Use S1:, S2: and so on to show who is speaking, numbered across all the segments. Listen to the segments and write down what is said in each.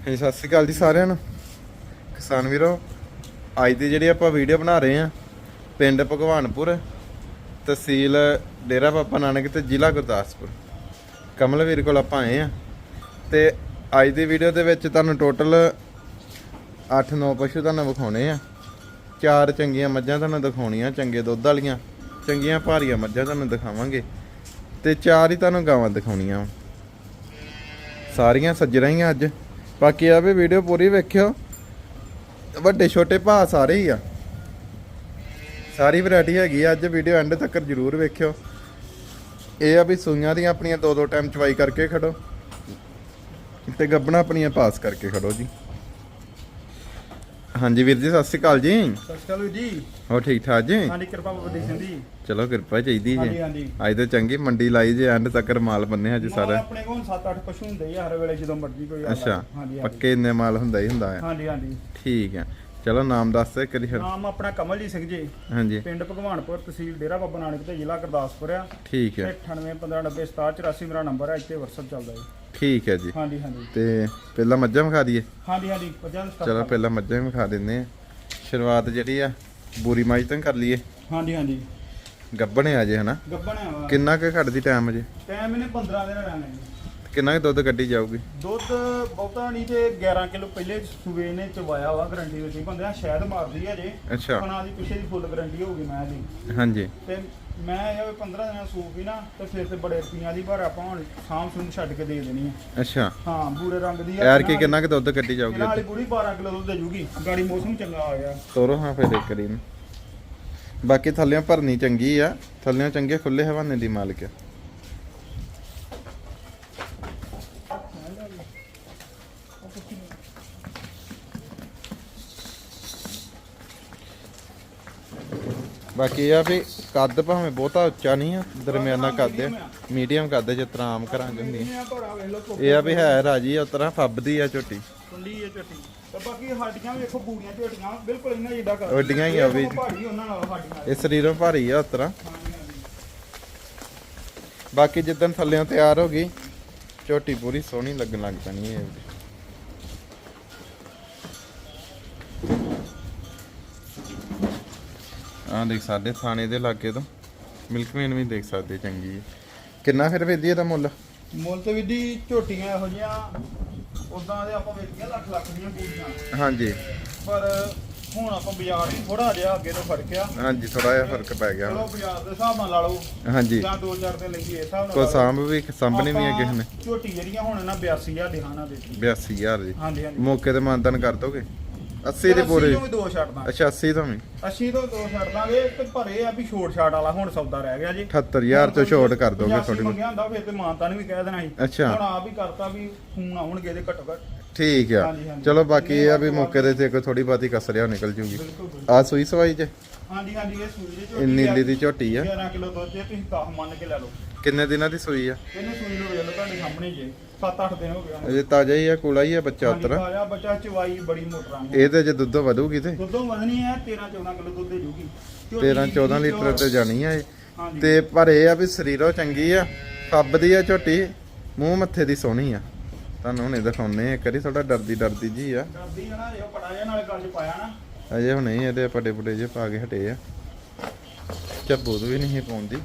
S1: ਹਾਂਜੀ, ਸਤਿ ਸ਼੍ਰੀ ਅਕਾਲ ਜੀ ਸਾਰਿਆਂ ਨੂੰ। ਕਿਸਾਨ ਵੀਰੋ, ਅੱਜ ਦੀ ਜਿਹੜੀ ਆਪਾਂ ਵੀਡੀਓ ਬਣਾ ਰਹੇ ਆ ਪਿੰਡ ਭਗਵਾਨਪੁਰ, ਤਹਿਸੀਲ ਡੇਰਾ ਬਾਬਾ ਨਾਨਕ ਤੇ ਜ਼ਿਲ੍ਹਾ ਗੁਰਦਾਸਪੁਰ। ਕਮਲਵੀਰ ਕੋਲ ਆਪਾਂ ਆਏ ਆ ਤੇ ਅੱਜ ਦੀ ਵੀਡੀਓ ਦੇ ਵਿੱਚ ਤੁਹਾਨੂੰ ਟੋਟਲ 8-9 ਪਸ਼ੂ ਤੁਹਾਨੂੰ ਵਿਖਾਉਣੇ ਆ। ਚਾਰ ਚੰਗੀਆਂ ਮੱਝਾਂ ਤੁਹਾਨੂੰ ਦਿਖਾਉਣੀਆਂ, ਚੰਗੇ ਦੁੱਧ ਵਾਲੀਆਂ, ਚੰਗੀਆਂ ਭਾਰੀਆਂ ਮੱਝਾਂ ਤੁਹਾਨੂੰ ਦਿਖਾਵਾਂਗੇ ਤੇ ਚਾਰ ਹੀ ਤੁਹਾਨੂੰ ਗਾਵਾਂ ਦਿਖਾਉਣੀਆਂ। ਵਾਂ। ਸਾਰੀਆਂ ਸੱਜਰਾਂ ਹੀ ਅੱਜ। ਬਾਕੀ ਆ ਵੀ ਵੀਡੀਓ ਪੂਰੀ ਵੇਖਿਓ। ਵੱਡੇ ਛੋਟੇ ਭਾ ਸਾਰੇ ਹੀ ਆ। ਸਾਰੀ ਵੈਰਾਈਟੀ ਹੈਗੀ ਆ, ਅੱਜ ਵੀਡੀਓ ਐਂਡ ਤੱਕ ਜਰੂਰ ਵੇਖਿਓ। ਇਹ ਆ ਵੀ ਸੂਈਆਂ ਦੀਆਂ ਆਪਣੀਆਂ ਦੋ ਦੋ ਟਾਈਮ ਚਵਾਈ ਕਰਕੇ ਖੜੋ। ਤੇ ਗੱਬਣਾ ਆਪਣੀਆਂ ਪਾਸ ਕਰਕੇ ਖੜੋ ਜੀ। ਹਾਂਜੀ ਵੀਰ ਜੀ ਸਤਿ ਸ਼੍ਰੀ ਅਕਾਲ ਜੀ।
S2: ਸਤਿ ਸ਼੍ਰੀ ਅਕਾਲ ਵੀਰ ਜੀ।
S1: ਹੋ ਠੀਕ ਠਾਕ ਜੀ?
S2: ਹਾਂਜੀ ਕਿਰਪਾ ਬਾਬਾ ਦੀ ਸਿੰਘ ਦੀ
S1: ਚਲੋ ਕਿਰਪਾ ਚਾਹੀਦੀ ਜੀ।
S2: ਹਾਂਜੀ
S1: ਅੱਜ ਤਾਂ ਚੰਗੀ ਮੰਡੀ ਲਾਈ ਜੇ ਐਂਡ ਤੱਕ ਮਾਲ ਬੰਨੇ ਅੱਜ ਸਾਰਾ।
S2: ਆਪਣੇ ਕੋਲ 7-8 ਪਸ਼ੂ ਹੁੰਦੇ ਆ ਹਰ ਵੇਲੇ ਜਦੋਂ ਮਰਜ਼ੀ ਕੋਈ।
S1: ਅੱਛਾ ਪੱਕੇ ਇੰਨੇ ਮਾਲ ਹੁੰਦਾ ਹੀ ਹੁੰਦਾ ਹੈ।
S2: ਹਾਂਜੀ ਹਾਂਜੀ।
S1: ਠੀਕ ਹੈ। ਚਲੋ ਨਾਮ ਦੱਸ ਦੇ ਕਰੀ
S2: ਨਾਮ ਆਪਣਾ ਕਮਲਜੀਤ ਸਿੰਘ ਜੀ।
S1: ਹਾਂਜੀ।
S2: ਪਿੰਡ ਭਗਵਾਨਪੁਰ ਤਹਿਸੀਲ ਡੇਰਾ ਬਾਬਾ ਨਾਨਕ ਤੇ ਜ਼ਿਲ੍ਹਾ ਗੁਰਦਾਸਪੁਰ ਆ।
S1: ਠੀਕ ਹੈ।
S2: 9815906784 ਮੇਰਾ ਨੰਬਰ ਹੈ ਇੱਥੇ WhatsApp ਚੱਲਦਾ ਜੀ।
S1: ਠੀਕ ਹੈ ਜੀ।
S2: ਹਾਂਜੀ ਹਾਂਜੀ।
S1: ਤੇ ਪਹਿਲਾਂ ਮੱਝਾਂ ਵਿਖਾ ਦਈਏ?
S2: ਹਾਂਜੀ ਹਾਂਜੀ ਪੰਜਾਂ ਦਾ
S1: ਚਲੋ ਪਹਿਲਾਂ ਮੱਝਾਂ ਵਿਖਾ ਦਿੰਦੇ ਆ ਸ਼ੁਰੂਆਤ ਜਿਹੜੀ ਆ ਬੂਰੀ ਮੱਝ ਤੋਂ ਕਰ ਲਈਏ।
S2: ਹਾਂਜੀ ਹਾਂਜੀ।
S1: ਗੱਬਣੇ ਆ ਜੇ ਹਨਾ?
S2: ਗੱਬਣ ਆ ਵਾ
S1: ਕਿੰਨਾ ਕੁ ਘਟਦੀ ਟਾਈਮ ਅਜੇ
S2: ਟਾਈਮ ਇਹਨੇ 15 ਦਿਨ ਰਹਿਣਾ ਜੀ।
S1: ਕਿੰਨਾ ਕੁ ਦੁੱਧ ਕੱਢੀ ਜਾਊਗੀ?
S2: ਦੁੱਧ ਬਹੁਤਾ ਨਹੀਂ ਤੇ 11 ਕਿਲੋ ਪਹਿਲੇ ਸੂਬੇ ਨੇ ਚਵਾਇਆ ਵਾ ਗਰੰਟੀ ਵਿੱਚ। ਬੰਦੇ ਆ ਸ਼ਾਇਦ ਮਾਰਦੀ ਹੈ ਜੇ।
S1: ਅੱਛਾ।
S2: ਖਾਣਾ ਦੀ ਪਿੱਛੇ ਦੀ ਫੁੱਲ ਗਰੰਟੀ ਹੋਊਗੀ ਮੈਂ ਦੀ
S1: ਹਾਂਜੀ।
S2: ਤੇ ਮੈਂ ਇਹ 15 ਦਿਨਾਂ ਸੂਪ ਹੀ ਨਾ ਤੇ ਫਿਰ ਤੇ ਬੜੇ ਰੁਪਈਆਂ ਦੀ ਪਰ ਆਪਾਂ ਹੁਣ ਸਾਂਭ ਸੁੰਭ ਛੱਡ ਕੇ ਦੇ ਦੇਣੀ ਆ।
S1: ਅੱਛਾ।
S2: ਹਾਂ ਬੂਰੇ ਰੰਗ ਦੀ
S1: ਯਾਰ ਕੀ ਕਿੰਨਾ ਕੁ ਦੁੱਧ ਕੱਢੀ ਜਾਊਗੀ
S2: ਵਾਲੀ ਪੂਰੀ 12 ਕਿਲੋ ਦੁੱਧ ਦੇ ਜੂਗੀ। ਗਾੜੀ ਮੌਸਮ ਚੰਗਾ ਆ ਗਿਆ।
S1: ਤੋਰੋ ਹਾਂ ਫਿਰ ਇੱਕ ਕਰੀ ਨੂੰ ਬਾਕੀ ਥੱਲਿਆਂ ਭਰਨੀ ਚੰਗੀ ਆ। ਥੱਲਿਆਂ ਚੰਗੇ ਖੁੱਲੇ ਹਵਾਨੇ ਦੀ ਮਾਲਕ ਆ। ਬਾਕੀ ਇਹ ਆ ਵੀ ਕੱਦ ਭਾਵੇਂ ਬਹੁਤਾ ਉੱਚਾ ਨਹੀਂ ਆ ਦਰਮਿਆਨਾ ਕੱਦ ਆ ਮੀਡੀਅਮ ਕੱਦ ਜਿਸ ਤਰ੍ਹਾਂ ਆਮ ਹੁੰਦੀ
S2: ਇਹ ਵੇਖ
S1: ਆ ਵੀ ਹੈ ਰਾਜੀ ਉਸ ਤਰ੍ਹਾਂ ਫੱਬਦੀ ਆ ਝੋਟੀ।
S2: ਕੁੰਡੀ ਹੈ ਝੱਟੀ। ਤੇ ਬਾਕੀ ਸਾਡੀਆਂ ਵੇਖੋ ਬੂਰੀਆਂ ਝੋਟੀਆਂ ਬਿਲਕੁਲ ਇਹਨਾਂ ਜਿੱਡਾ ਕਰ
S1: ਵੱਡੀਆਂ ਹੀ ਆ ਵੀ।
S2: ਭਾਰੀ ਉਹਨਾਂ ਨਾਲ ਸਾਡੀਆਂ
S1: ਇਹ ਸਰੀਰੋਂ ਭਾਰੀ ਆ ਉਸ ਤਰ੍ਹਾਂ। ਬਾਕੀ ਜਿੱਦਣ ਥੱਲਿਓਂ ਤਿਆਰ ਹੋ ਗਈ ਝੋਟੀ ਪੂਰੀ ਸੋਹਣੀ ਲੱਗਣ ਲੱਗ ਪੈਣੀ ਹੈ ਆਹ ਦੇਖ ਸਾਡੇ ਥਾਣੇ ਦੇ ਲਾਗੇ ਤੋਂ। ਮਿਲਕਮੈਨ ਵੀ ਦੇਖ ਸਕਦੇ ਚੰਗੀ ਹੈ। ਕਿੰਨਾ ਫਿਰ ਵੇਦੀ ਇਹਦਾ ਮੁੱਲ?
S2: ਮੁੱਲ ਤੇ ਵਿਧੀ ਝੋਟੀਆਂ ਇਹੋ ਜੀਆਂ ਉਦਾਂ ਦੇ ਆਪਾਂ ਵੇਚੀਆਂ ਲੱਖ ਲੱਖ ਦੀਆਂ ਪੂਰੀਆਂ।
S1: ਹਾਂਜੀ।
S2: ਪਰ ਹੁਣ ਆਪਾਂ ਬਾਜ਼ਾਰ ਵੀ ਥੋੜਾ ਜਿਹਾ ਅੱਗੇ ਤੋਂ ਫ਼ਰਕ ਆ।
S1: ਹਾਂਜੀ ਥੋੜਾ ਜਿਹਾ ਫ਼ਰਕ ਪੈ ਗਿਆ।
S2: ਚਲੋ ਬਾਜ਼ਾਰ ਦੇ ਹਿਸਾਬ ਨਾਲ ਲਾ ਲਓ।
S1: ਹਾਂਜੀ।
S2: ਜਾਂ ਦੋ ਚਾਰ ਦਿਨ ਲੰਗੀ ਇਸ ਹਿਸਾਬ ਨਾਲ
S1: ਕੋ। ਸਾਂਭ ਵੀ ਸਾਂਭਣੀ ਵੀ ਹੈ ਕਿਸੇ ਨੇ
S2: ਝੋਟੀ ਜਿਹੜੀਆਂ ਹੁਣ ਇਹਨਾਂ 82000 ਦੇ ਹਾਨਾ ਦੇ
S1: 82000 ਦੀ।
S2: ਹਾਂਜੀ ਹਾਂਜੀ।
S1: ਮੌਕੇ ਤੇ ਮਾਨਤਨ ਕਰ ਦੋਗੇ? 80 ਦੇ ਪੂਰੇ।
S2: ਤੋਂ ਵੀ ਦੋ ਛੱਡਦਾ
S1: ਅੱਛਾ 80 ਤੋਂ ਵੀ।
S2: 80 ਤੋਂ ਦੋ ਛੱਡ ਦਾਂਗੇ ਤੇ ਭਰੇ ਆ ਵੀ ਛੋਟ ਛਾਟ ਵਾਲਾ ਹੁਣ ਸੌਦਾ ਰਹਿ ਗਿਆ ਜੀ।
S1: 78000 ਤੋਂ ਛੋਟ ਕਰ ਦੋਗੇ
S2: 85
S1: ਥੋੜੀ
S2: ਮੰਗਿਆ ਹੁੰਦਾ ਫਿਰ ਤੇ ਮਾਨਤਾ ਨੇ ਵੀ ਕਹਿ ਦੇਣਾ ਸੀ।
S1: ਅੱਛਾ।
S2: ਹੁਣ ਆਪ ਹੀ ਕਰਤਾ ਵੀ ਫੋਨ ਆਉਣਗੇ ਇਹਦੇ ਘੱਟੋ ਘੱਟ।
S1: ਠੀਕ ਆ। ਚਲੋ ਬਾਕੀ ਇਹ ਆ ਵੀ ਮੌਕੇ ਦੇ ਤੇ ਕੋਈ ਥੋੜੀ ਬਾਤੀ ਕਸਰਿਆ ਨਿਕਲ ਜੂਗੀ। ਆ ਸੂਈ ਸਵਾਈ ਚ
S2: ਹਾਂਜੀ ਹਾਂਜੀ ਇਹ ਸੂਈ ਦੀ
S1: ਇਹ ਨੀਲੀ ਦੀ ਝੋਟੀ ਆ।
S2: 11 ਕਿਲੋ ਦੁੱਧ ਜੇ ਤੁਸੀਂ 10 ਮੰਨ ਕੇ ਲੈ ਲਓ।
S1: ਕਿੰਨੇ ਦਿਨਾਂ ਦੀ ਸੂਈ ਆ?
S2: ਇਹਨੂੰ ਸੂਈ ਨੂੰ ਵੇਖ ਲਓ ਤੁਹਾਡੇ ਸਾਹਮਣੇ ਜੇ। 7-8 ਦਿਨ ਹੋ ਗਏ
S1: ਅਜੇ ਤਾਜ਼ਾ ਹੀ ਆ ਕੋਲਾ ਹੀ ਆ ਬੱਚਾ ਉਤਰ।
S2: ਆਇਆ ਬੱਚਾ ਚਵਾਈ ਬੜੀ ਮੋਟਰਾਂ
S1: ਇਹਦੇ ਚ ਦੁੱਧ ਵਧੂਗੀ ਤੇ?
S2: ਦੁੱਧੋਂ ਵਧਣੀ ਹੈ 13-14 ਕਿਲੋ ਦੁੱਧ ਦੇ ਜੂਗੀ।
S1: 13 14 ਲੀਟਰ ਤੇ ਜਾਣੀ ਆ ਇਹ। ਤੇ ਪਰ ਇਹ ਆ ਵੀ ਸਰੀਰੋਂ ਚੰਗੀ ਆ ਫੱਬਦੀ ਆ ਝੋਟੀ। ਮੂੰਹ ਮੱਥੇ ਦੀ ਸੋਹਣੀ ਆ। ਤੁਹਾਨੂੰ ਹੁਣੇ ਦਿਖਾਉਨੇ ਇੱਕ ਵਾਰੀ ਥੋੜਾ ਡਰਦੀ ਡਰਦੀ ਜੀ ਆ।
S2: ਡਰਦੀ ਆ ਨਾ ਇਹ ਪੜਾ ਜਿਹਾ ਨਾਲੇ ਗੱਲ ਪਾਇਆ ਨਾ।
S1: ਅਜੇ ਹੁਣੇ ਇਹਦੇ ਪਟੇ ਪੁਟੇ ਜੇ ਪਾ ਕੇ ਹਟੇ ਆ। ਚੱਬੂ ਵੀ ਨਹੀਂ ਪਾਉਂਦੀ।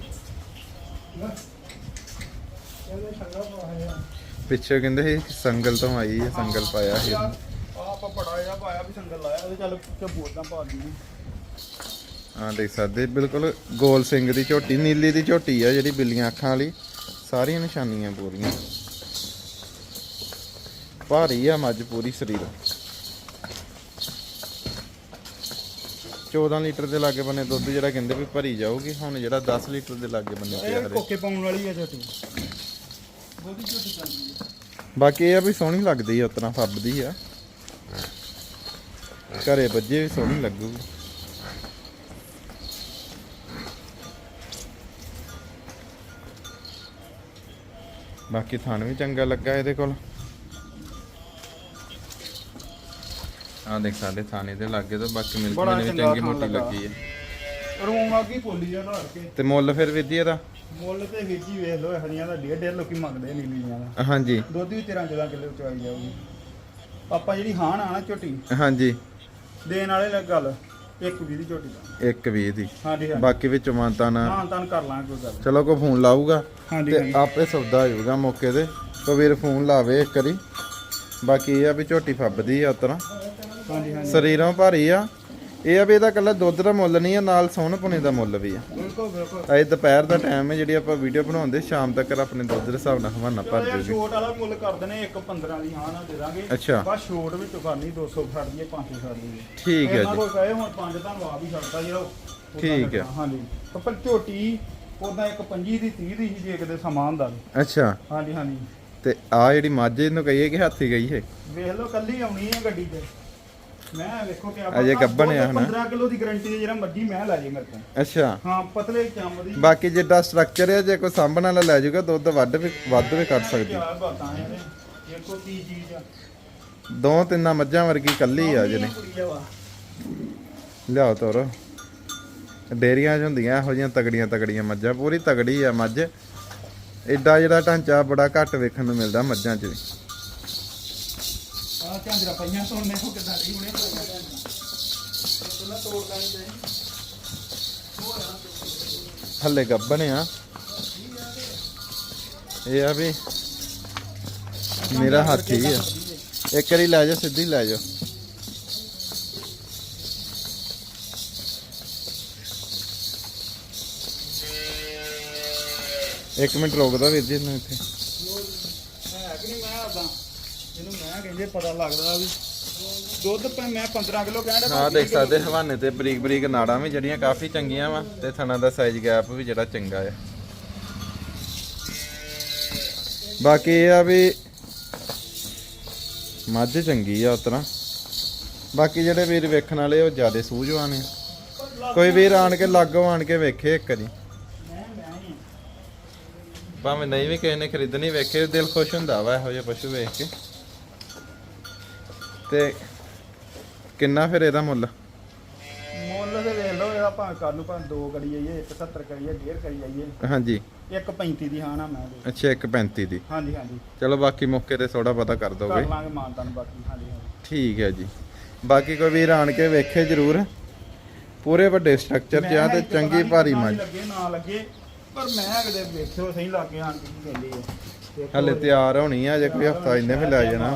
S2: ਇਹਦੇ ਸੰਗਾ ਪਾਇਆ
S1: ਪਿੱਛੇ ਕਹਿੰਦੇ ਸੀ ਸੰਗਲ ਤੋਂ ਆਈ ਹੈ ਸੰਗਲ ਪਾਇਆ ਸੀ। ਇਹਨੇ।
S2: ਆਪਾਂ ਜਿਹਾ ਪਾਇਆ ਵੀ ਸੰਗਲ ਲਾਇਆ ਉਹਦੇ ਚੱਲ ਪਾ ਦਿੰਦੇ
S1: ਹਾਂ ਦੇਖ ਸਕਦੇ ਬਿਲਕੁਲ ਗੋਲ ਸਿੰਘ ਦੀ ਝੋਟੀ ਨੀਲੀ ਦੀ ਝੋਟੀ ਆ ਜਿਹੜੀ ਬਿੱਲੀਆਂ ਅੱਖਾਂ ਵਾਲੀ ਸਾਰੀਆਂ ਨਿਸ਼ਾਨੀਆਂ ਪੂਰੀਆਂ। ਭਾਰੀ ਆ ਮੱਝ ਪੂਰੀ ਸਰੀਰ। 14 ਲੀਟਰ ਦੇ ਲਾਗੇ ਬੰਨੇ ਦੁੱਧ ਜਿਹੜਾ ਕਹਿੰਦੇ ਵੀ ਭਰੀ ਜਾਊਗੀ ਹੁਣ ਜਿਹੜਾ 10 ਲੀਟਰ ਦੇ ਲਾਗੇ ਬੰਨੇ ਪਿਆ
S2: ਇਹ
S1: ਹਰੇ
S2: ਕੋਕੇ ਪਾਉਣ ਵਾਲੀ ਆ ਝੋਟੀ। ਉਹਦੀ ਝੋਟੀ ਚੱਲਦੀ ਹੈ
S1: ਬਾਕੀ ਇਹ ਆ ਵੀ ਸੋਹਣੀ ਲੱਗਦੀ ਆ ਉਤਨਾ ਫੱਬਦੀ ਆ। ਘਰੇ ਵੱਜੇ ਵੀ ਸੋਹਣੀ ਲੱਗੂਗੀ। ਬਾਕੀ ਥਣ ਵੀ ਚੰਗਾ ਲੱਗਾ ਇਹਦੇ ਕੋਲ। ਆ ਦੇਖ ਸਾਡੇ ਥਾਣੇ ਦੇ ਲਾਗੇ ਤੋਂ ਬਾਕੀ ਮਿਲਕ
S2: ਬੜਾ
S1: ਵੀ
S2: ਚੰਗਾ
S1: ਚੰਗੀ
S2: ਥਣ
S1: ਮੋਟੀ
S2: ਲੱਗਾ।
S1: ਲੱਗੀ ਹੈ
S2: ਰੂਮ ਆ ਗਈ ਪੋਲੀ ਜਾਂ ਧਾਰ ਕੇ।
S1: ਤੇ ਮੁੱਲ ਫਿਰ ਵਿਧੀ ਇਹਦਾ?
S2: ਮੁੱਲ ਤੇ ਵੀਰ ਜੀ ਵੇਖ ਲਓ ਜਿਹੀਆਂ ਦਾ ਡੇਢ ਡੇਢ ਲੋਕੀ ਮੰਗਦੇ ਨੀਲੀਆਂ ਦਾ।
S1: ਹਾਂਜੀ।
S2: ਦੁੱਧ ਵੀ 13 14 ਕਿਲੋ ਚ ਆਈ ਜਾਊਗੀ। ਆਪਾਂ ਜਿਹੜੀ ਹਾਨ ਆ ਨਾ ਝੋਟੀ
S1: ਹਾਂਜੀ।
S2: ਦੇਣ ਵਾਲੇ ਲੱਗ ਗੱਲ ਇੱਕ ਵੀ ਦੀ ਝੋਟੀ। ਦਾ
S1: ਇੱਕ ਵੀਹ ਦੀ।
S2: ਹਾਂਜੀ ਹਾਂਜੀ।
S1: ਬਾਕੀ ਵਿੱਚ ਮਾਨਤਾ ਨਾ
S2: ਹਾਂ ਤਾਂ ਕਰ ਲਾਂਗੇ ਕੋਈ ਗੱਲ
S1: ਚਲੋ ਕੋ ਫੋਨ ਲਾਊਗਾ
S2: ਹਾਂਜੀ
S1: ਤੇ
S2: ਹਾਂਜੀ।
S1: ਆਪੇ ਸੌਦਾ ਹੋ ਜਾਊਗਾ ਮੌਕੇ ਤੇ। ਕੋ ਵੀਰ ਫੋਨ ਲਾਵੇ ਇੱਕ ਵਾਰੀ। ਬਾਕੀ ਇਹ ਆ ਵੀ ਝੋਟੀ ਫੱਬਦੀ ਆ ਉਤਰਾ
S2: ਹਾਂਜੀ ਹਾਂਜੀ।
S1: ਸਰੀਰੋਂ ਭਾਰੀ ਆ। ਇਹ ਆ ਵੀ ਇਹਦਾ ਕੱਲਾ ਦੁੱਧ ਦਾ ਮੁੱਲ ਨਹੀਂ ਆ ਨਾਲ ਸੋਹਣ ਪੁਣੇ ਦਾ ਮੁੱਲ ਵੀ ਆ।
S2: ਬਿਲਕੁਲ ਬਿਲਕੁਲ
S1: ਅਜੇ ਦੁਪਹਿਰ ਦਾ ਟਾਈਮ ਹੈ ਜਿਹੜੀ ਆਪਾਂ ਵੀਡੀਓ ਬਣਾਉਂਦੇ ਸ਼ਾਮ ਤੱਕ ਆਪਣੇ ਦੁੱਧ ਦੇ ਹਿਸਾਬ ਨਾਲ ਹਵਾਨਾ ਭਰ ਜੂਗੀ
S2: ਛੋਟ ਵਾਲਾ ਮੁੱਲ ਕਰ ਦਨੇ ਇੱਕ 15 ਦੀ ਹਾਂ ਨਾ ਦੇ ਦਾਂਗੇ।
S1: ਅੱਛਾ।
S2: ਬਸ ਛੋਟ ਵਿੱਚੋਂ ਕਰਨੀ 200 ਛੱਡ ਦਈਏ 500 ਛੱਡ ਦਈਏ
S1: ਠੀਕ ਹੈ
S2: ਇਹਨਾਂ
S1: ਜੀ।
S2: ਕੋਈ ਕਹੇ ਹੁਣ ਪੰਜ ਤਾਂ ਆਪ ਹੀ ਛੱਡਦਾ ਜਿਹੜਾ
S1: ਠੀਕ ਹੈ।
S2: ਹਾਂਜੀ। ਪਰ ਝੋਟੀ ਉਦਾਂ ਇੱਕ 25 ਦੀ 30 ਦੀ ਸੀ ਜੇ ਕਿਤੇ ਸਮਾਨ ਦਾ
S1: ਅੱਛਾ।
S2: ਹਾਂਜੀ ਹਾਂਜੀ।
S1: ਤੇ ਆ ਜਿਹੜੀ ਮੱਝ ਇਹਨੂੰ ਕਹੀਏ ਕਿ ਹਾਥੀ ਗਈ ਹੈ
S2: ਵੇਖ ਲਓ ਕੱਲੀ ਆਉਣੀ ਹੈ ਗੱਡੀ ਤੇ। ਮੈਂ ਵੇਖੋ ਕਿ
S1: ਅਜੇ ਗੱਭਣ ਆ ਹਨਾ?
S2: 15 ਕਿਲੋ ਦੀ ਗਾਰੰਟੀ ਹੈ ਜਿਹੜਾ ਮੱਝੀ ਮੈਂ ਲੈ ਜੇ ਮੇਰੇ ਤੋਂ।
S1: ਅੱਛਾ।
S2: ਹਾਂ ਪਤਲੇ ਚੰਮ ਦੀ।
S1: ਬਾਕੀ ਜਿੱਡਾ ਸਟਰਕਚਰ ਹੈ ਜੇ ਕੋਈ ਸਾਂਭਣ ਵਾਲਾ ਲੈ ਜਾਊਗਾ ਦੁੱਧ ਵੱਧ ਵੀ ਵੱਧ ਵੀ ਕੱਢ ਸਕਦੀ।
S2: ਕਿਆ ਬਾਤਾਂ ਆ ਇਹਦੇ। ਦੇਖੋ ਕੀ ਚੀਜ਼ ਆ।
S1: ਦੋ ਤਿੰਨਾਂ ਮੱਝਾਂ ਵਰਗੀ ਕੱਲੀ ਆ ਜਿਹਨੇ
S2: ਕੁੜੀ ਆ ਵਾ।
S1: ਲਿਆਓ ਤੋਰੋ। ਡੇਰੀਆਂ 'ਚ ਹੁੰਦੀਆਂ ਇਹੋ ਜਿਹੀਆਂ ਤਗੜੀਆਂ ਤਗੜੀਆਂ ਮੱਝਾਂ ਪੂਰੀ ਤਗੜੀ ਆ ਮੱਝ। ਐਡਾ ਜਿਹੜਾ ਢਾਂਚਾ ਬੜਾ ਘੱਟ ਵੇਖਣ ਨੂੰ ਮਿਲਦਾ ਮੱਝਾਂ 'ਚ ਵੀ।
S2: ਝਾਂਜਰਾ ਪਈਆਂ ਸੋਨੇ ਕੋ ਕਿਦਾਂ ਰਹੀ ਹੁਣੇ? ਪਹਿਲਾਂ ਤੋੜ ਲੈਣੀ ਚਾਹੀਦੀ
S1: ਹੱਲੇ ਗੱਬਣ ਆ। ਇਹ ਆ ਵੀ ਮੇਰਾ ਹੱਥ ਹੀ ਆ। ਇੱਕ ਵਾਰੀ ਲੈ ਜਾ ਸਿੱਧੀ ਲੈ ਜਾ ਇੱਕ ਮਿੰਟ ਰੋਕਦਾ ਵੀਰ ਜੀ, ਇਹਨੂੰ ਇੱਥੇ
S2: ਹੈ ਕਿ ਨਹੀਂ ਮੈਂ ਆਦਾ ਕਹਿੰਦੇ ਪਤਾ ਲੱਗਦਾ ਵੀ ਦੁੱਧ ਪੈ ਮੈਂ 15 ਕਿਲੋ ਕਹਿੰਦਾ
S1: ਹਾਂ ਦੇਖ ਸਕਦੇ ਹਵਾਨੇ ਤੇ ਬਰੀਕ ਬਰੀਕ ਨਾੜਾਂ ਵੀ ਜਿਹੜੀਆਂ ਕਾਫੀ ਚੰਗੀਆਂ ਵਾ ਤੇ ਥਣਾ ਦਾ ਸਾਈਜ਼ ਗੈਪ ਵੀ ਜਿਹੜਾ ਚੰਗਾ ਆ। ਬਾਕੀ ਇਹ ਆ ਵੀ ਮੱਝ ਚੰਗੀ ਆ ਉਤਰਾ। ਬਾਕੀ ਜਿਹੜੇ ਵੀਰ ਵੇਖਣ ਵਾਲੇ ਉਹ ਜਿਆਦੇ ਸੂਝਵਾਨ ਆ। ਕੋਈ ਵੀਰ ਆਣ ਕੇ ਲਾਗੋਂ ਆਣ ਕੇ ਵੇਖੇ ਇੱਕ ਵਾਰੀ। ਭਾਵੇਂ ਨਹੀਂ ਵੀ ਕਿਸੇ ਨੇ ਖਰੀਦਣੀ ਵੇਖੇ ਦਿਲ ਖੁਸ਼ ਹੁੰਦਾ ਵਾ ਇਹੋ ਜਿਹੇ ਪਸ਼ੂ ਵੇਖ ਕੇ। ਤੇ ਕਿੰਨਾ ਫਿਰ ਇਹਦਾ ਮੁੱਲ?
S2: ਮੁੱਲ ਤੇ ਵੇਖ ਲਓ ਇਹਦਾ ਭਾਵੇਂ ਕਰ ਨੂੰ ਭਾਵੇਂ 2 ਕਰੀ ਜਾਈਏ 170 ਕਰੀਏ 1.5 ਕਰੀ ਜਾਈਏ।
S1: ਹਾਂਜੀ।
S2: 1.35 ਦੀ ਹਾਂ ਨਾ ਮੈਂ ਦੇ
S1: ਅੱਛਾ 135 ਦੀ।
S2: ਹਾਂਜੀ ਹਾਂਜੀ।
S1: ਚਲੋ ਬਾਕੀ ਮੌਕੇ ਤੇ ਥੋੜਾ ਪਤਾ ਕਰ ਦੋਗੇ।
S2: ਕਰ ਲਾਂਗੇ ਮਾਨਤਾ ਨੂੰ ਬਾਕੀ ਹਾਂਜੀ ਹਾਂਜੀ।
S1: ਠੀਕ ਹੈ ਜੀ। ਬਾਕੀ ਕੋਈ ਵੀਰ ਆਣ ਕੇ ਵੇਖੇ ਜਰੂਰ। ਪੂਰੇ ਵੱਡੇ ਸਟਰਕਚਰ ਚ ਆ ਤੇ ਚੰਗੀ ਭਾਰੀ ਮੱਝ
S2: ਲੱਗੇ ਨਾ ਲੱਗੇ ਪਰ ਮੈਂ ਕਿਤੇ ਵੇਖਿਓ ਸਹੀ ਲੱਗੇ ਆਣ ਕੇ ਕਹਿੰਦੀ ਦੇਖੋ
S1: ਹਲੇ ਤਿਆਰ ਹੋਣੀ ਆ ਜੇ ਕੋਈ ਹਫਤਾ ਇੰਨੇ ਵੀ ਲੈ ਜਾਣਾ।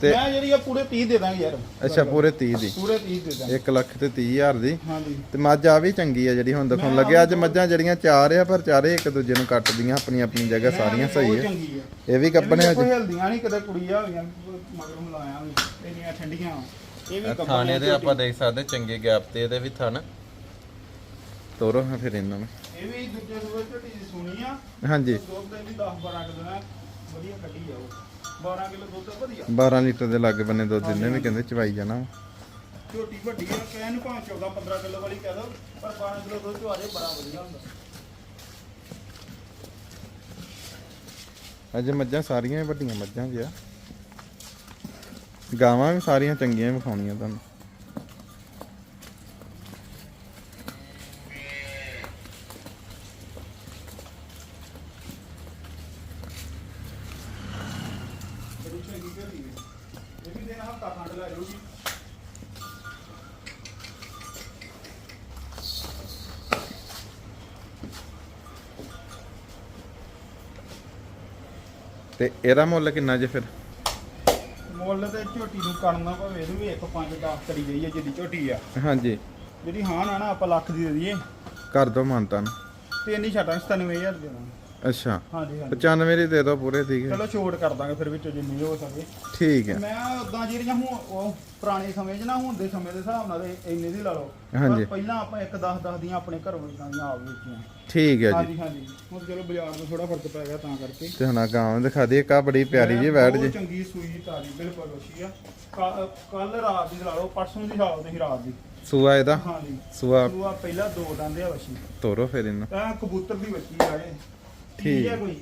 S1: ਤੇ
S2: ਮੈਂ ਜਿਹੜੀ ਆ ਪੂਰੇ 30 ਦੇ ਦਾਂਗੇ ਯਾਰ।
S1: ਅੱਛਾ ਪੂਰੇ 30 ਦੀ।
S2: ਪੂਰੇ 30 ਦੇ ਦਾਂਗੇ।
S1: 1 ਲੱਖ ਤੇ 30 ਹਜ਼ਾਰ ਦੀ।
S2: ਹਾਂਜੀ।
S1: ਤੇ ਮੱਝ ਆ ਵੀ ਚੰਗੀ ਆ ਜਿਹੜੀ ਹੁਣ ਦਿਖਾਉਣ ਲੱਗੇ। ਅੱਜ ਮੱਝਾਂ ਜਿਹੜੀਆਂ ਚਾਰ ਆ ਪਰ ਚਾਰੇ ਇੱਕ ਦੂਜੇ ਨੂੰ ਕੱਟਦੀਆਂ ਆਪਣੀ ਆਪਣੀ ਜਗ੍ਹਾ ਸਾਰੀਆਂ ਸਹੀ ਆ।
S2: ਚੰਗੀ ਆ।
S1: ਇਹ ਵੀ ਗੱਬਣੇ ਅੱਜ।
S2: ਕੋਈ ਹਿਲਦੀਆਂ ਨਹੀਂ ਕਦੇ ਕੁੜੀਆਂ ਹੋਈਆਂ ਮਗਰ ਮਲਾਇਆ ਵੀ ਇੰਨੀਆਂ ਠੰਡੀਆਂ। ਇਹ ਵੀ ਗੱਭਣ
S1: ਥਾਣੇ ਦੇ। ਆਪਾਂ ਦੇਖ ਸਕਦੇ ਚੰਗੇ ਗੈਪ ਤੇ ਇਹਦੇ ਵੀ ਥਣ। ਤੋਰੋ ਹਾਂ ਫਿਰ ਇਹਨਾਂ ਨੂੰ।
S2: ਇਹ ਵੀ ਦੂਜੇ ਸੂਏ ਝੋਟੀ ਦੀ ਸੁਣੀ ਆ।
S1: ਹਾਂਜੀ।
S2: ਦੁੱਧ ਦੇ ਵੀ 10 12 ਕਿਲੋ ਵਧੀਆ ਕੱਢੀ ਜਾਓ 12 ਕਿਲੋ ਦੁੱਧ ਵਧੀਆ।
S1: 12 ਲੀਟਰ ਦੇ ਲਾਗੇ ਬੰਨੇ ਦੁੱਧ ਦਿੰਦੇ ਵੀ ਕਹਿੰਦੇ ਚਵਾਈ ਜਾਣਾ।
S2: ਝੋਟੀ ਵੱਡੀ ਆ ਕਹਿਣ ਨੂੰ ਭਾਵੇਂ 14 15 ਕਿਲੋ ਵਾਲੀ ਕਹਿ ਦੋ ਪਰ 12 ਕਿਲੋ ਦੁੱਧ ਚਵਾ ਦੇ ਬੜਾ ਵਧੀਆ ਹੁੰਦਾ।
S1: ਅੱਜ ਮੱਝਾਂ ਸਾਰੀਆਂ ਵੱਡੀਆਂ ਮੱਝਾਂ ਜੀ ਆ ਗਾਵਾਂ ਵੀ ਸਾਰੀਆਂ ਚੰਗੀਆਂ ਵਿਖਾਉਣੀਆਂ ਤੁਹਾਨੂੰ
S2: ਬੜੀ ਚੰਗੀ ਝੋਟੀ ਹੈ ਇਹ ਵੀ ਦੇਣਾ ਹਫਤਾ ਖੰਡ ਲੈ ਜਾਊਗੀ
S1: ਤੇ ਇਹਦਾ ਮੁੱਲ ਕਿੰਨਾ ਜੇ ਫਿਰ?
S2: ਮੁੱਲ ਤੇ ਝੋਟੀ ਨੂੰ ਕਰਨਾ ਭਾਵੇਂ ਇਹਨੂੰ ਵੀ 1 5 10 ਕਰੀ ਗਈ ਹੈ ਜਿੱਦੀ ਝੋਟੀ ਆ।
S1: ਹਾਂਜੀ।
S2: ਜਿਹੜੀ ਹਾਂ ਨਾ ਨਾ ਆਪਾਂ ਲੱਖ ਦੀ ਦੇ ਦਈਏ।
S1: ਕਰ ਦੋ ਮਾਨਤਾ ਨੂੰ
S2: ਤੇ ਇੰਨੀ ਛੱਡਾਂ 97000 ਦੇ ਦਾਂਗੇ
S1: ਅੱਛਾ।
S2: ਹਾਂਜੀ ਹਾਂਜੀ।
S1: 95 ਦੀ ਦੇ ਦੋ ਪੂਰੇ ਠੀਕ ਹੈ।
S2: ਚਲੋ ਛੋਟ ਕਰ ਦਾਂਗੇ ਫਿਰ ਵਿੱਚੋਂ ਜਿੰਨੀ ਹੋ ਸਕੇ।
S1: ਠੀਕ ਹੈ।
S2: ਮੈਂ ਉਦਾਂ ਜਿਹੜੀਆਂ ਹੁਣ ਉਹ ਪੁਰਾਣੇ ਸਮੇਂ 'ਚ ਨਾ ਹੁਣ ਦੇ ਸਮੇਂ ਦੇ ਹਿਸਾਬ ਨਾਲ ਇਹ ਇੰਨੇ ਦੀ ਲਾ ਲਓ।
S1: ਹਾਂਜੀ।
S2: ਪਰ ਪਹਿਲਾਂ ਆਪਾਂ ਇੱਕ 10 10 ਦੀਆਂ ਆਪਣੇ ਘਰੋਂ ਇਦਾਂ ਦੀਆਂ ਆਪ ਵੇਚੀਆਂ।
S1: ਠੀਕ ਹੈ ਜੀ।
S2: ਹਾਂਜੀ ਹਾਂਜੀ। ਹੁਣ ਚਲੋ ਬਾਜ਼ਾਰ ਤੋਂ ਥੋੜਾ ਫ਼ਰਕ ਪੈ ਗਿਆ ਤਾਂ ਕਰਕੇ।
S1: ਤੇ ਹੁਣ ਗਾਂ ਦਿਖਾ ਦਈਏ ਕਾ ਬੜੀ ਪਿਆਰੀ ਜੀ ਬੈਠ
S2: ਬਹੁਤ
S1: ਜੀ।
S2: ਚੰਗੀ ਸੂਈ ਤਾਰੀ ਬਿਲਕੁਲ ਵਸ਼ੀ ਆ। ਕੱਲ ਰਾਤ ਦੀ ਲਾ ਲਓ ਪਰਸੋਂ ਦੀ ਹਾਲਤ ਸੀ ਰਾਤ ਦੀ।
S1: ਸੂਆ ਇਹਦਾ?
S2: ਹਾਂਜੀ।
S1: ਸੂਆ
S2: ਸੂਆ ਪਹਿਲਾਂ ਦੋ ਦੰਦੇ ਆ ਵਸ਼ੀ।
S1: ਤੋਰੋ ਫਿਰ ਇਹਨੂੰ।
S2: ਤਾਂ ਕਬੂਤਰ ਦੀ ਬੱਚੀ ਆ ਇਹ।
S1: ਠੀਕ।
S2: ਹੈ ਕੋਈ।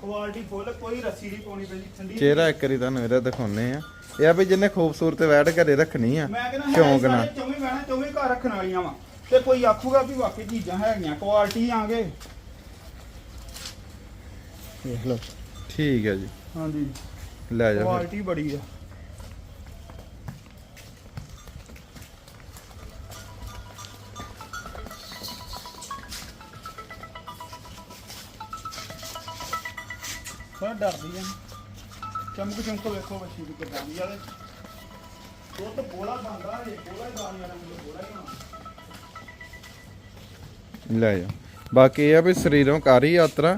S2: ਕੁਆਲਿਟੀ ਫੁੱਲ ਕੋਈ ਰੱਸੀ ਨਹੀਂ ਪਾਉਣੀ ਪੈਂਦੀ ਠੰਡੀ
S1: ਚਿਹਰਾ ਇੱਕ ਵਾਰੀ ਤੁਹਾਨੂੰ ਇਹਦਾ ਦਿਖਾਉਨੇ ਆ ਇਹ ਆ ਵੀ ਜਿੰਨੇ ਖੂਬਸੂਰਤ ਬੈਠ ਘਰੇ ਰੱਖਣੀ ਆ
S2: ਮੈਂ ਕਹਿੰਦਾ
S1: ਸ਼ੌਂਕ
S2: ਹੈ
S1: ਨਾਲ।
S2: ਚੌਵੇਂ ਬਹਿਣਾ ਚੌਵੇਂ ਘਰ ਰੱਖਣ ਵਾਲੀਆਂ ਵਾ। ਤੇ ਕੋਈ ਆਖੂਗਾ ਵੀ ਵਾਕਈ ਚੀਜ਼ਾਂ ਹੈਗੀਆਂ ਕੁਆਲਿਟੀ ਆਂਗੇ ਦੇਖ ਲਓ।
S1: ਠੀਕ ਹੈ ਜੀ।
S2: ਹਾਂਜੀ।
S1: ਲੈ ਜਾ
S2: ਕੁਆਲਿਟੀ ਬੜੀ ਆ। ਥੋੜਾ ਡਰਦੀ ਆ। ਚਮਕ ਚਮਕ ਵੇਖੋ ਬੱਚੀ ਦੀ ਕਿੱਦਾਂ ਦੀ ਆ ਤੇ ਦੁੱਧ ਬੋਲਾ ਬੰਦਾ ਇਹ ਬੋਲਾ ਹੀ ਗਾਣੀ ਵਾਲਾ ਮੈਨੂੰ ਬੋਲਾ ਹੀ ਹੋਣਾ
S1: ਲੈ ਜਾ ਬਾਕੀ ਇਹ ਆ ਵੀ ਸਰੀਰੋਂ ਕਾਰੀ ਯਾਤਰਾ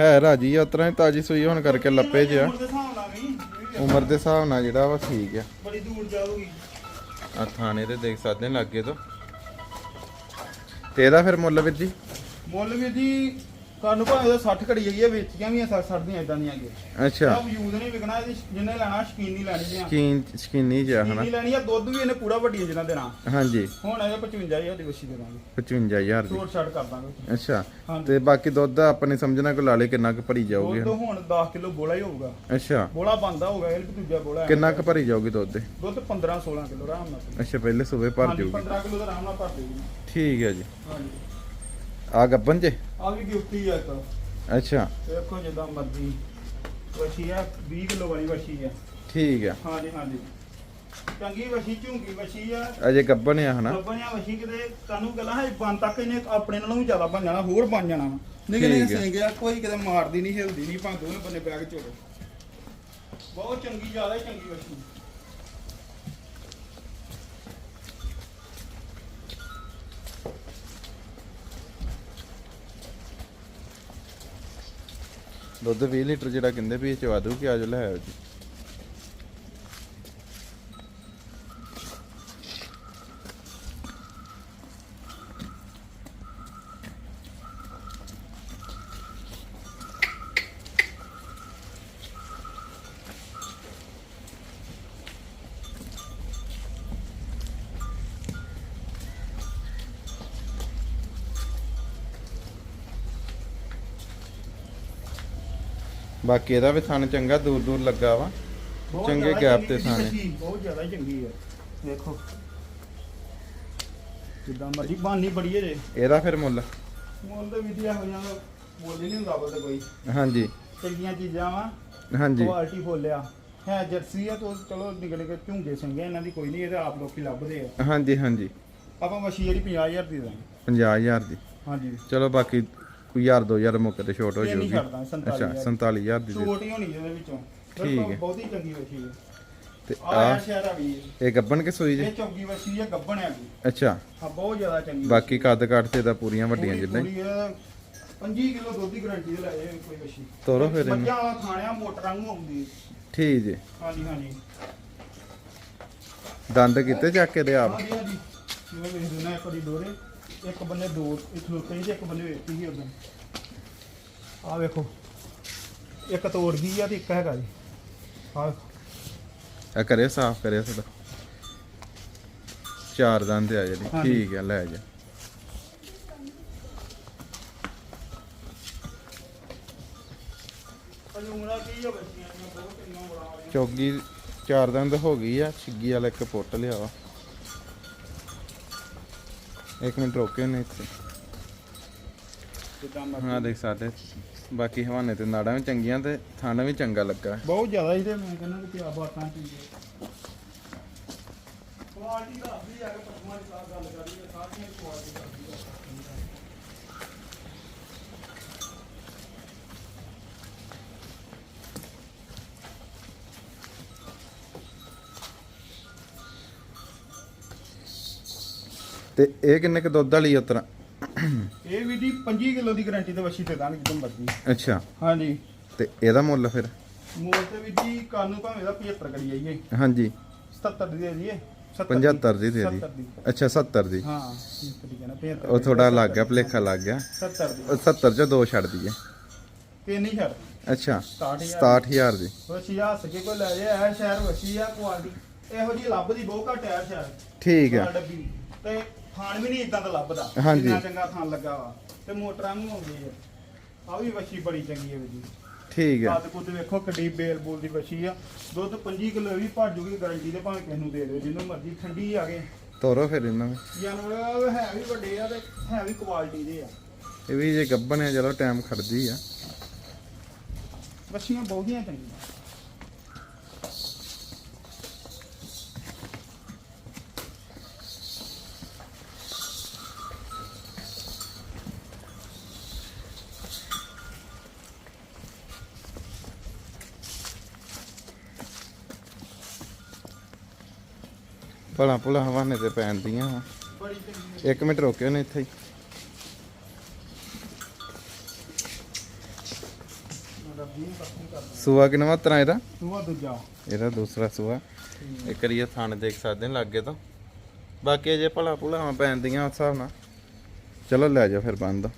S1: ਹੈ ਰਾਜੀ ਯਾਤਰਾ ਹੀ ਤਾਜੀ ਸੂਈ ਹੋਣ ਕਰਕੇ ਲੱਪੇ ਜਿਆ
S2: ਉਮਰ ਦੇ ਹਿਸਾਬ ਨਾਲ ਵੀ। ਇਹ ਵੀ
S1: ਉਮਰ ਦੇ ਹਿਸਾਬ ਨਾਲ ਜਿਹੜਾ ਵਾ ਠੀਕ ਆ।
S2: ਬੜੀ ਦੂਰ ਜਾਊਗੀ।
S1: ਆ ਥਾਣੇ ਤੇ ਦੇਖ ਸਕਦੇ ਨੇ ਲੱਗੇ ਤੋਂ। ਤੇ ਇਹਦਾ ਫਿਰ ਮੁੱਲ ਵੀਰ ਜੀ?
S2: ਮੁੱਲ ਵੀ ਜੀ ਤੁਹਾਨੂੰ ਭਾਵੇਂ ਉਹਦਾ 60 ਘੜੀ ਆ ਵੇਚੀਆਂ ਵੀ ਆ 60 ਦੀਆਂ ਇਦਾਂ ਦੀਆਂ ਅੱਗੇ
S1: ਅੱਛਾ।
S2: ਸਭ ਯੂਜ਼ ਨਹੀਂ ਵਿਕਣਾ ਇਹਦੀ ਜਿਹਨੇ ਲੈਣਾ ਸ਼ਕੀਨ ਨਹੀਂ ਲੈਣੀ ਆ।
S1: ਸ਼ਕੀਨ ਸ਼ਕੀਨੀ ਜਿਹਾ ਹਨਾ।
S2: ਸ਼ਕੀਨੀ ਲੈਣੀ ਆ ਦੁੱਧ ਵੀ ਇਹਨੇ ਪੂਰਾ ਵੱਡੀ ਜਿਹਨਾਂ ਦੇਣਾ।
S1: ਹਾਂਜੀ।
S2: ਹੁਣ ਇਹ 55000 ਦੀ ਵਸੀ ਦੇ ਦਾਂਗੇ।
S1: 55000 ਦੀ।
S2: ਛੋਟ ਛੱਡ ਕਰ ਦਾਂਗੇ
S1: ਅੱਛਾ।
S2: ਹਾਂਜੀ।
S1: ਤੇ ਬਾਕੀ ਦੁੱਧ ਆਪਣੀ ਸਮਝਣਾ ਕੋ ਲਾ ਲੇ ਕਿੰਨਾ ਕੁ ਭਰੀ ਜਾਊਗੀ
S2: ਦੁੱਧ ਹੁਣ? 10 ਕਿਲੋ ਬੋਲਾ ਹੀ ਹੋਊਗਾ।
S1: ਅੱਛਾ।
S2: ਬੋਲਾ ਬੰਦਾ ਹੋਊਗਾ ਇਹ ਵੀ ਦੂਜਾ ਬੋਲਾ ਹੈ।
S1: ਕਿੰਨਾ ਕੁ ਭਰੀ ਜਾਊਗੀ ਦੁੱਧ? ਦੇ
S2: ਦੁੱਧ 15 16 ਕਿਲੋ ਆਰਾਮ ਨਾਲ।
S1: ਅੱਛਾ ਪਹਿਲੇ ਸੂਬੇ ਭਰ
S2: ਹਾਂਜੀ,
S1: ਜਾਊਗੀ।
S2: 15 ਕਿਲੋ ਦਾ ਆਰਾਮ ਨਾਲ ਭਰ ਦੇਗੀ
S1: ਠੀਕ ਹੈ ਜੀ।
S2: ਹਾਂਜੀ।
S1: ਆ ਗੱਬਨ ਜੇ?
S2: ਆ ਵੀ ਗਿਫਟੀ ਆ ਇੱਕ।
S1: ਅੱਛਾ।
S2: ਦੇਖੋ ਜਿੱਦਾਂ ਮਰਜ਼ੀ। ਵਸ਼ੀ ਆ 20 ਕਿਲੋ ਵਾਲੀ ਵਸ਼ੀ ਆ।
S1: ਠੀਕ ਆ।
S2: ਹਾਂਜੀ ਹਾਂਜੀ। ਚੰਗੀ ਵਸ਼ੀ ਝੁੰਗੀ ਵਸ਼ੀ ਆ।
S1: ਅਜੇ ਗੱਬਨ ਆ ਹਨਾ?
S2: ਲੱਭਣਿਆ ਵਸ਼ੀ ਕਿਤੇ ਤੁਹਾਨੂੰ ਗੱਲਾਂ ਹੈ ਬਣ ਤੱਕ ਇਹਨੇ ਆਪਣੇ ਨਾਲੋਂ ਵੀ ਜ਼ਿਆਦਾ ਬਣ ਜਾਣਾ ਹੋਰ ਬਣ ਜਾਣਾ। ਸਿੰਘ ਆ। ਕੋਈ ਕਿਤੇ ਮਾਰਦੀ ਨਹੀਂ ਹਿਲਦੀ ਨਹੀਂ ਭਾਂ ਦੋਵੇਂ ਬੰਨੇ ਬੈਗ ਚੋੜੇ ਬਹੁਤ ਚੰਗੀ ਜ਼ਿਆਦਾ ਹੀ ਚੰਗੀ
S1: ਦੁੱਧ 20 ਲੀਟਰ ਜਿਹੜਾ ਕਹਿੰਦੇ ਵੀ ਇਹ ਚਵਾ ਦੂ ਕਿ ਆਜੋ ਲੈ ਆਓ ਜੀ। ਬਾਕੀ ਇਹਦਾ ਵੀ ਥਣ ਚੰਗਾ ਦੂਰ ਦੂਰ ਲੱਗਾ ਵਾ।
S2: ਬਹੁਤ
S1: ਚੰਗੇ
S2: ਜ਼ਿਆਦਾ
S1: ਗੈਪ
S2: ਚੰਗੀ
S1: ਤੇ।
S2: ਵਸ਼ੀ, ਬਹੁਤ ਜ਼ਿਆਦਾ ਚੰਗੀ ਹੈ ਦੇਖੋ ਜਿੱਦਾਂ ਮਰਜ਼ੀ ਬਾਨੀ ਬੜੀ ਹੈ ਜੇ।
S1: ਇਹਦਾ ਫਿਰ ਮੁੱਲ?
S2: ਮੁੱਲ ਦੇ ਵੀ ਇਹੋ ਜਿਹਾ ਮੁੱਲ ਹੀ ਨਹੀਂ ਹੁੰਦਾ ਬੋਲਦੇ ਕੋਈ।
S1: ਹਾਂਜੀ।
S2: ਚੰਗੀਆਂ ਚੀਜ਼ਾਂ ਵਾ
S1: ਹਾਂਜੀ।
S2: ਕੁਆਲਿਟੀ ਫੁੱਲਿਆ ਹੈ ਜਰਸੀ ਆ ਤੋਂ ਚਲੋ ਨਿਕਲ ਕੇ ਝੁੰਗੇ ਸਿੰਘੇ ਇਹਨਾਂ ਦੀ ਕੋਈ ਨਹੀਂ ਇਹਦੇ ਆਪ ਲੋਕੀ ਲੱਭਦੇ ਆ।
S1: ਹਾਂਜੀ ਹਾਂਜੀ।
S2: ਆਪਾਂ ਮਸ਼ੀ ਜਿਹੜੀ 50000 ਦੀ ਦਾਂਗੇ
S1: 50000 ਦੀ।
S2: ਹਾਂਜੀ।
S1: ਚਲੋ ਬਾਕੀ ਕੋਈ 1000 2000 ਮੌਕੇ ਤੇ ਛੋਟ ਹੋ
S2: ਇਹ ਨਹੀਂ
S1: ਜਾਊਗੀ।
S2: ਛੱਡਦਾ
S1: ਅੱਛਾ
S2: 47000
S1: 47000 ਦੀ ਦੇ
S2: ਛੋਟੀ ਹੋਣੀ ਇਹਦੇ ਵਿੱਚੋਂ।
S1: ਠੀਕ ਹੈ।
S2: ਬਹੁਤੀ ਚੰਗੀ ਵਸ਼ੀ ਹੈ।
S1: ਤੇ
S2: ਆ
S1: ਆ
S2: ਸ਼ਹਿਰ ਆ ਵੀ ਇਹ।
S1: ਇਹ ਗੱਬਨ ਕਿ ਸੂਈ ਜੇ?
S2: ਇਹ ਚੌਗੀ ਵਸ਼ੀ ਹੈ ਗੱਬਣ ਆ ਗਈ
S1: ਅੱਛਾ।
S2: ਹਾਂ ਬਹੁਤ ਜ਼ਿਆਦਾ ਚੰਗੀ
S1: ਬਾਕੀ ਕੱਦ ਕੱਟ ਤੇ ਦਾ ਪੂਰੀਆਂ ਵੱਡੀਆਂ
S2: ਇਹ 25 ਕਿਲੋ ਦੁੱਧ ਦੀ ਗਾਰੰਟੀ ਦੇ ਲੈ ਕੋਈ ਵਸ਼ੀ
S1: ਤੋਰੋ ਫਿਰ ਇਹਨੂੰ।
S2: ਮੱਝਾਂ ਵਾਲਾ ਖਾਣਿਆ ਮੋਟਰਾਂ ਨੂੰ ਆਉਂਦੀ ਹੈ।
S1: ਠੀਕ ਜੇ।
S2: ਹਾਂਜੀ ਹਾਂਜੀ।
S1: ਦੰਦ ਕੀਤੇ ਚੱਕ ਕੇ ਦੇ ਆਪ?
S2: ਹਾਂਜੀ ਹਾਂਜੀ ਜਿਵੇਂ ਵੇਖ ਦਿੰਦਾ ਇੱਕ ਦੀ ਦੋਰੇ ਇੱਕ ਬੰਨੇ ਦੋ ਖਲੋਤੇ ਸੀ ਤੇ ਇੱਕ ਬੰਨੇ ਵੇਚੀ ਸੀ ਉਦੋਂ। ਆ ਵੇਖੋ। ਇੱਕ ਤੋੜ ਗਈ ਆ ਤੇ ਇੱਕ ਹੈਗਾ ਜੀ। ਆ
S1: ਆ ਕਰੇ ਸਾਫ਼ ਕਰੇ ਥੋੜਾ ਚਾਰ ਦੰਦ ਆ ਜਿਹੜੀ।
S2: ਹਾਂਜੀ।
S1: ਠੀਕ ਹੈ ਲੈ ਜਾ।
S2: ਪੰਜੂਰਾ ਕੀ ਆ ਬੱਚੀਆਂ ਦੀਆਂ ਬਹੁਤ ਕਿੰਨਾ ਬੜਾ ਆ
S1: ਚੌਗੀ ਚਾਰ ਦੰਦ ਹੋ ਗਈ ਆ। ਛਿੱਗੀ ਵਾਲਾ ਇੱਕ ਪੁੱਟ ਲਿਆ ਵਾ। ਇੱਕ ਮਿੰਟ ਰੋਕੇ ਨੇ ਇੱਥੇ ਹਾਂ ਦੇਖ ਸਕਦੇ ਬਾਕੀ ਹਵਾਨੇ ਤੇ ਨਾੜਾਂ ਵੀ ਚੰਗੀਆਂ ਤੇ ਥਣ ਵੀ ਚੰਗਾ ਲੱਗਾ।
S2: ਬਹੁਤ ਜ਼ਿਆਦਾ ਇਹਦੇ ਮੈਂ ਕਹਿੰਦਾ ਕਿ ਕਿਆ ਬਾਤਾਂ ਕੀ ਕੁਆਲਿਟੀ ਦਾ ਵੀ ਆ ਕੇ ਪਸ਼ੂਆਂ ਦੀ ਗੱਲ ਕਰੀਏ ਸਾਰੀਆਂ ਕੁਆਲਿਟੀ ਦਾ
S1: ਤੇ ਇਹ ਕਿੰਨੇ ਕ ਦੁੱਧ ਵਾਲੀ ਉਤਰਾ
S2: ਇਹ ਵੀ ਦੀ 25 ਕਿਲੋ ਦੀ ਗਾਰੰਟੀ ਤੇ ਵਸ਼ੀ ਤੇ ਦਾਂਗੇ ਜਦੋਂ ਮਰਜ਼ੀ
S1: ਅੱਛਾ।
S2: ਹਾਂਜੀ।
S1: ਤੇ ਇਹਦਾ ਮੁੱਲ ਫਿਰ?
S2: ਮੋਲ ਤੇ ਵੀ ਜੀ ਕਾਨੂੰ ਭਾਵੇਂ ਦਾ 75 ਕਰੀ ਜਾਈਏ।
S1: ਹਾਂਜੀ।
S2: 77 ਦੀ ਦੇ ਦਈਏ।
S1: 75 ਦੀ। ਦੇ ਦੀ
S2: 70 ਦੀ।
S1: ਅੱਛਾ 70 ਦੀ।
S2: ਹਾਂ 75 ਦੀ ਕਹਿਣਾ 75
S1: ਉਹ ਥੋੜਾ ਲੱਗ ਗਿਆ ਭਲੇਖਾ ਲੱਗ ਗਿਆ।
S2: 70 ਦੀ।
S1: ਉਹ 70 ਚ ਦੋ ਛੱਡ ਦਈਏ।
S2: ਤੇ ਨਹੀਂ ਛੱਡ
S1: ਅੱਛਾ
S2: 67000
S1: 67000 ਦੀ।
S2: ਵਸ਼ੀ ਹੱਸ ਕੇ ਕੋਈ ਲੈ ਜੇ ਇਹ ਸ਼ਹਿਰ ਵਸ਼ੀ ਆ ਕੁਆਲਿਟੀ। ਇਹੋ ਜੀ ਲੱਭਦੀ ਬਹੁਤ ਘੱਟ ਆ ਸ਼ਹਿਰ।
S1: ਠੀਕ ਹੈ
S2: ਤੇ ਥਾਣ ਵੀ ਨਹੀਂ ਇਦਾਂ ਦਾ ਲੱਭਦਾ।
S1: ਹਾਂਜੀ।
S2: ਕਿੰਨਾ ਚੰਗਾ ਥਾਣ ਲੱਗਾ ਵਾ। ਤੇ ਮੋਟਰਾਂ ਨੂੰ ਆਉਂਦੀ ਆ ਆ ਵੀ ਵਸ਼ੀ ਬੜੀ ਚੰਗੀ ਹੈ ਵੀ ਜੀ।
S1: ਠੀਕ ਹੈ
S2: ਕੱਦ ਕੁੱਦ ਵੇਖੋ ਕਿੱਡੀ ਬੇਲ ਬੋਲ ਦੀ ਵਸ਼ੀ ਆ। ਦੁੱਧ 25 ਕਿਲੋ ਵੀ ਭਰ ਜੂਗੀ ਗਾਰੰਟੀ ਦੇ ਭਾਵੇਂ ਕਿਸ ਨੂੰ ਦੇ ਦਿਓ ਜਿੰਨੂੰ ਮਰਜ਼ੀ ਠੰਡੀ ਆ ਗਏ।
S1: ਤੋਰੋ ਫਿਰ ਇਹਨਾਂ ਨੂੰ।
S2: ਜਾਨਵਰ ਹੈ ਵੀ ਵੱਡੇ ਆ ਤੇ ਹੈ ਵੀ ਕੁਆਲਿਟੀ ਦੇ ਆ।
S1: ਇਹ ਵੀ ਜੇ ਗੱਬਨ ਹੈ ਚਲੋ ਟਾਈਮ ਖੜਦੀ ਆ।
S2: ਵਸ਼ੀਆਂ ਬਹੁਤੀਆਂ ਚੰਗੀਆਂ।
S1: ਭਲਾ ਭੁਲਾ ਹਵਾਨੇ ਤੇ ਪੈਂਦੀਆਂ ਵਾਂ।
S2: ਬੜੀ ਚੰਗੀ
S1: ਇੱਕ ਮਿੰਟ ਰੋਕਿਓ ਨੇ ਇੱਥੇ ਹੀ। ਸੂਆ ਕਿਨਵਾ ਤਰ੍ਹਾਂ ਇਹਦਾ?
S2: ਤੂੰ ਆ ਦੂਜਾ।
S1: ਇਹਦਾ ਦੂਸਰਾ ਸੂਆ। ਇੱਕ ਵਾਰੀ ਇਹ ਥਣ ਦੇਖ ਸਕਦੇ ਨੇ ਲੱਗੇ ਤਾਂ। ਬਾਕੀ ਜੇ ਭਲਾ ਭੁਲਾਵਾਂ ਪੈਂਦੀਆਂ ਉਸ ਹਿਸਾਬ ਨਾਲ। ਚਲੋ ਲੈ ਜਾ ਫਿਰ ਬੰਦ।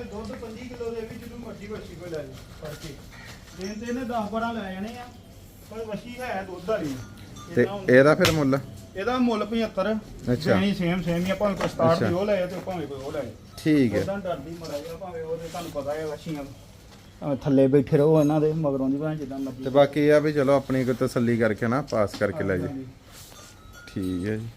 S2: ਇਹ ਦੁੱਧ 25 ਕਿਲੋ ਦੇ ਵੀ ਜਦੋਂ ਮਰਜ਼ੀ ਵਸ਼ੀ ਕੋਈ ਲੈ ਜਾ ਫੜ ਕੇ। ਦਿਨ ਤੇ ਇਹਨੇ 10 12 ਲੈ ਜਾਣੇ ਆ ਪਰ ਵਸ਼ੀ ਹੈ ਦੁੱਧ ਵਾਲੀ।
S1: ਤੇ
S2: ਇਹਦਾ ਹੁਣ-
S1: ਇਹਦਾ ਫਿਰ ਮੁੱਲ?
S2: ਇਹਦਾ ਮੁੱਲ 75
S1: ਅੱਛਾ।
S2: ਨਹੀਂ ਸੇਮ ਸੇਮ ਹੀ ਆ ਭਾਵੇਂ ਕੋਈ ਸਟਾਰ ਦੀ
S1: ਅੱਛਾ।
S2: ਉਹ ਲੈ ਤੇ ਭਾਵੇਂ ਕੋਈ ਉਹ ਲੈ
S1: ਠੀਕ ਹੈ।
S2: ਉਦਾਂ ਡਰਦੀ ਮਰਾ ਜਾ ਭਾਵੇਂ ਉਹਦੇ ਤੁਹਾਨੂੰ ਪਤਾ ਹੈ ਵਸ਼ੀਆਂ ਭਾਵੇਂ ਥੱਲੇ ਬੈਠੇ ਰਹੋ ਇਹਨਾਂ ਦੇ ਮਗਰੋਂ ਦੀ ਭਾਵੇਂ ਜਿੱਦਾਂ ਮਰਜ਼ੀ।
S1: ਤੇ ਬਾਕੀ ਇਹ ਆ ਵੀ ਚਲੋ ਆਪਣੀ ਕੋ ਤਸੱਲੀ ਕਰਕੇ ਨਾ ਪਾਸ ਕਰਕੇ ਲੈ ਜਾ। ਠੀਕ ਹੈ ਜੀ।